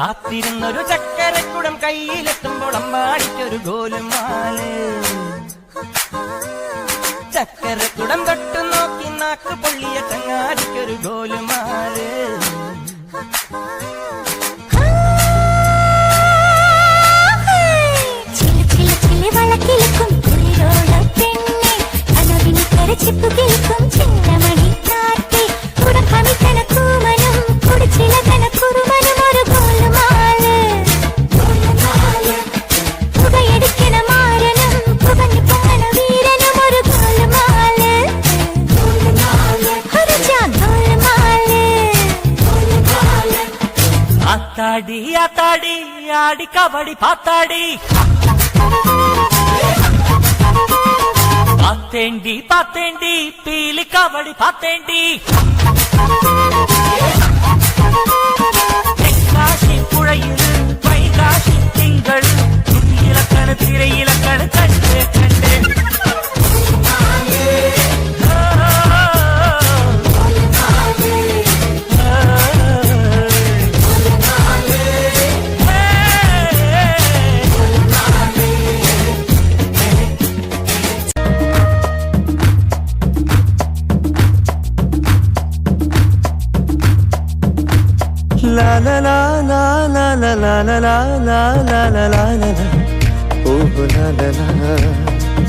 കാത്തിരുന്നൊരു ചക്കരക്കുടം കയ്യിലെത്തുമ്പോൾ അമ്മാടിക്കൊരു മാല് ചക്കരക്കുടം തൊട്ടു നോക്കി നാക്ക് ఆడి అతడి ఆడి కబడి పాతాడి పాతేండి పాతేండి పీలి కబడి పాతేండి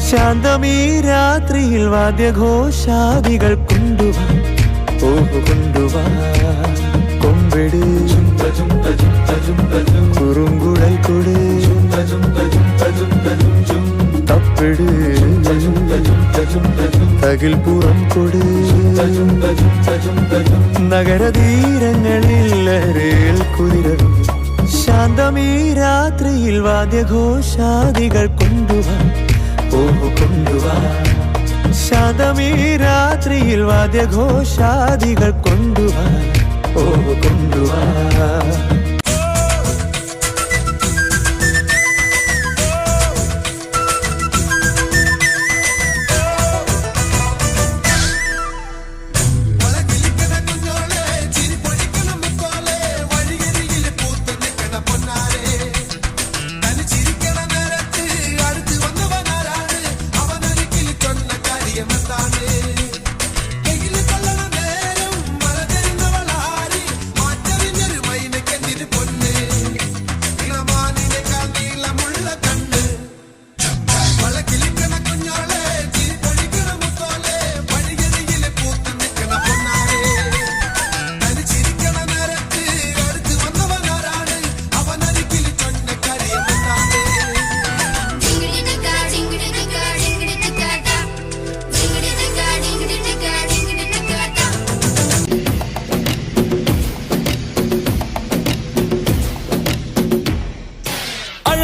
ശാന്തമീ രാത്രിയിൽ വാദ്യഘോഷാദികൾ കൊണ്ടുവാ ഓഹു കൊണ്ടുവാ കൊമ്പിട് കുറുങ്കുഴൽ കൊടു തപ്പിട് അഴകിൽ പുറം കൊടു അരേൽ കുതിരവും ശാന്തമീ രാത്രിയിൽ വാദ്യഘോഷാദികൾ കൊണ്ടുവാ ഓഹു ശാന്തമീ രാത്രിയിൽ വാദ്യഘോഷാദികൾ കൊണ്ടുവാ ഓ കൊണ്ടുവാ